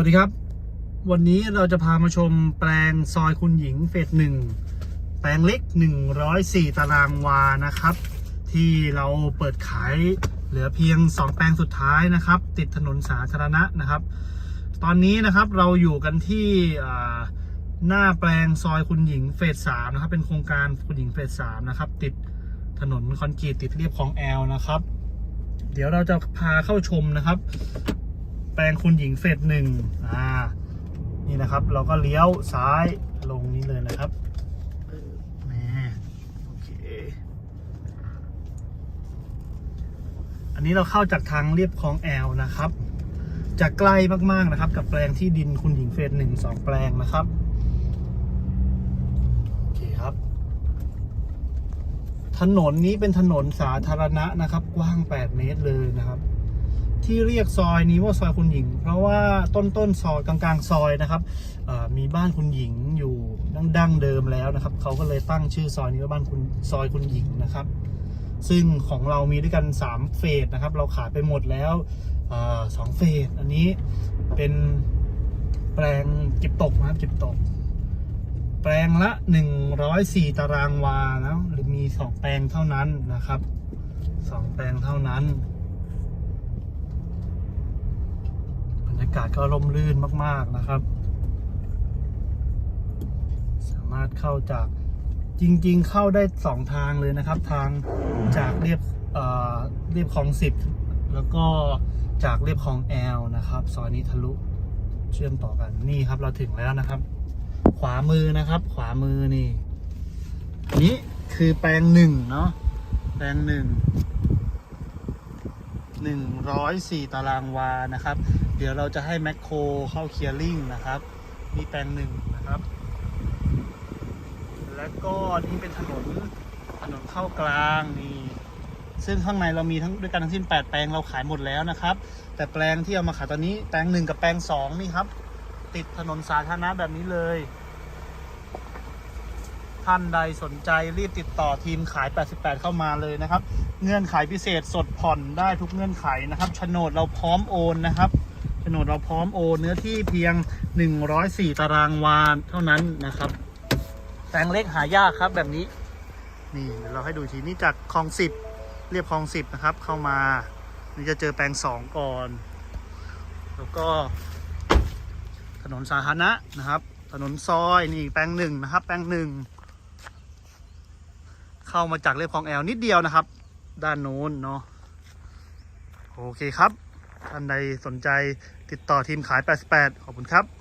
วัสดีครับ วันนี้เราจะพามาชมแปลงซอยคุณหญิงเฟสหนึ่งแปลงเล็ก 104 ตารางวานะครับ ที่เราเปิดขายเหลือเพียง 2 แปลงสุดท้ายนะครับ ติดถนนสาธารณะนะครับ ตอนนี้นะครับเราอยู่กันที่หน้าแปลงซอยคุณหญิงเฟสสามนะครับ เป็นโครงการคุณหญิงเฟสสามนะครับ ติดถนนคอนกรีตติดเรียบคลองแอลนะครับ เดี๋ยวเราจะพาเข้าชมนะครับ ปลงคุณหญิงเฟสหนึ่งอ่า นี่นะครับ เราก็เลี้ยวซ้ายลงนี้เลยนะครับแหมโอเค อันนี้เราเข้าจากทางเรียบคลองแอลนะครับจะใกล้มาก ๆ นะครับ กับแปลงที่ดินคุณหญิงเฟสหนึ่งสองแปลงนะครับ โอเคครับ ถนนนี้เป็นถนนสาธารณะนะครับ กว้าง 8 เมตรเลยนะครับ ที่เรียกซอยนี้ว่าซอยคุณหญิง เพราะว่าต้นต้นๆซอยกลางๆซอยนะครับมีบ้านคุณหญิงอยู่ดั้งดั้งเดิมแล้วนะครับเขาก็เลยตั้งชื่อซอยนี้ว่าบ้านคุณซอยคุณหญิงนะครับ ซึ่งของเรามีด้วยกัน 3 เฟสนะครับ เราขายไปหมดแล้วสองเฟสอันนี้เป็นแปลงเก็บตกนะครับเก็บตก แปลงละ 104 ตารางวานะหรือมี 2 แปลงเท่านั้นนะครับ 2 แปลงเท่านั้น บรรยากาศก็ร่มรื่นมาก ๆนะครับ สามารถเข้าจากจริง ๆ เข้าได้สองทางเลยนะครับ ทางจากเรียบเเรียบคลองสิบแล้วก็จากเรียบคลองแอลนะครับซอยนี้ทะลุเชื่อมต่อกันนี่ครับเราถึงแล้วนะครับ ขวามือนะครับ ขวามือนี่นนี้คือแปลงหนึ่งเนาะแปลงหนึ่งหนึ่งร้อยสี่ตารางวานะครับ เดี๋ยวเราจะให้แมคโครเข้าเคลียร์ลิงนะครับนี่แปลงหนึ่งนะครับ แล้วก็นี่เป็นถนนถนนเข้ากลางนี่ซึ่งข้างในเรามีทั้งด้วยกันทั้งสิ้น 8 แปลงเราขายหมดแล้วนะครับ แต่แปลงที่เอามาขายตอนนี้แปลงหนึ่งกับแปลงสองนี่ครับ ติดถนนสาธารณะแบบนี้เลย ท่านใดสนใจรีบติดต่อทีมขาย 88 เข้ามาเลยนะครับ เงื่อนไขพิเศษสดผ่อนได้ทุกเงื่อนไขนะครับโฉนดเราพร้อมโอนนะครับ นดเราพร้อมโอนเนื้อที่เพียง 104 ตารางวาเท่านั้นนะครับแปลงเล็กหายากครับแบบนี้ นี่เดี๋ยวเราให้ดูทีนี่จากคลองสิบเรียบคลองสิบนะครับ เข้ามานี่จะเจอแปลงสองก่อน แล้วก็ ถนนสาธารณะนะครับ ถนนซอยนี่แปลงหนึ่งนะครับ แปลงหนึ่งเข้ามาจากเรียบคลองแอลนิดเดียวนะครับ ด้านโน้นเนาะโอเคครับ ท่านใดสนใจติดต่อทีมขาย 88 ขอบคุณครับ